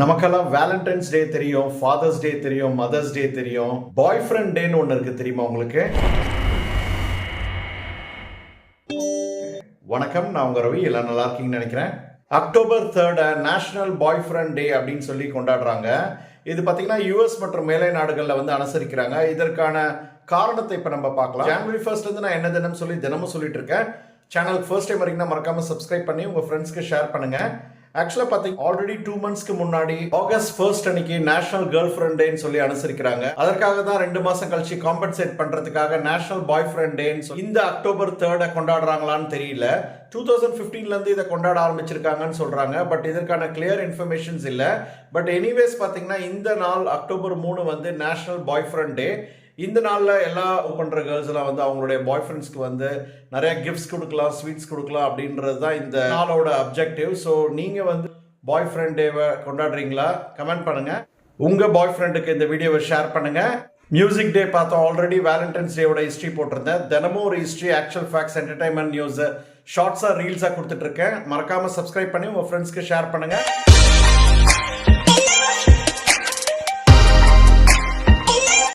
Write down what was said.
நமக்கெல்லாம் வேலண்டைன்ஸ் டே தெரியும் ஃபாதர்ஸ் டே தெரியும் மதர்ஸ் டே தெரியும். பாய் ஃப்ரெண்ட் டேன்னு ஒன்று இருக்கு தெரியுமா உங்களுக்கு? வணக்கம் நான் உங்க ரவி. எல்லாம் நல்லா இருக்கீங்கன்னு நினைக்கிறேன். அக்டோபர் தேர்டை நேஷனல் பாய் ஃப்ரெண்ட் டே அப்படின்னு சொல்லி கொண்டாடுறாங்க. இது பார்த்தீங்கன்னா யூஎஸ் மற்றும் மேலை நாடுகளில் வந்து அனுசரிக்கிறாங்க. இதற்கான காரணத்தை இப்போ நம்ம பார்க்கலாம். ஜான்வரி ஃபர்ஸ்ட்லேருந்து நான் என்ன தினம் சொல்லி தினமும் சொல்லிட்டு இருக்கேன். சேனலுக்கு ஃபர்ஸ்ட் டைம் வரைக்கும் மறக்காம சப்ஸ்கிரைப் பண்ணி உங்கள் ஃப்ரெண்ட்ஸ்க்கு ஷேர் பண்ணுங்கள் ஆக்சுவலாக பார்த்தீங்க ஆல்ரெடி டூ மந்த்ஸ்க்கு முன்னாடி ஆகஸ்ட் ஃபர்ஸ்ட் அன்னைக்கு நேஷனல் கேர்ள் ஃப்ரெண்ட் டேன்னு சொல்லி அனுசரிக்கிறாங்க. அதற்காக தான் ரெண்டு மாசம் கழிச்சு காம்பன்சேட் பண்றதுக்காக நேஷனல் பாய் ஃப்ரெண்ட் டேன்னு இந்த அக்டோபர் தேர்டை கொண்டாடுறாங்களான்னு தெரியல. டூ தௌசண்ட் ஃபிஃப்டீன்லேருந்து இதை கொண்டாட ஆரம்பிச்சிருக்காங்கன்னு சொல்கிறாங்க பட் இதற்கான கிளியர் இன்ஃபர்மேஷன்ஸ் இல்லை. பட் எனிவேஸ் பார்த்தீங்கன்னா இந்த நாள் அக்டோபர் மூணு வந்து நேஷனல் பாய் ஃப்ரெண்ட் டே இந்த நாளில் எல்லா பண்ணுற கேர்ள்ஸ்லாம் வந்து அவங்களுடைய பாய் ஃப்ரெண்ட்ஸ்க்கு வந்து நிறைய கிஃப்ட்ஸ் கொடுக்கலாம் ஸ்வீட்ஸ் கொடுக்கலாம் அப்படின்றது தான் இந்த நாளோட அப்ஜெக்டிவ் ஸோ நீங்கள் வந்து பாய் ஃப்ரெண்ட் டேவை கொண்டாடுறீங்களா? கமெண்ட் பண்ணுங்கள் உங்கள் பாய் ஃப்ரெண்டுக்கு இந்த வீடியோவை ஷேர் பண்ணுங்கள் மியூசிக் டே பார்த்தோம். ஆல்ரெடி வேலண்டைன்ஸ் டேவோட ஹிஸ்ட்ரி போட்டிருந்தேன். தினமும் ஒரு history actual facts entertainment news ஷார்ட்ஸாக ரீல்ஸாக கொடுத்துட்ருக்கேன் மறக்காமல் சப்ஸ்கிரைப் பண்ணி உங்கள் ஃப்ரெண்ட்ஸ்க்கு ஷேர் பண்ணுங்கள்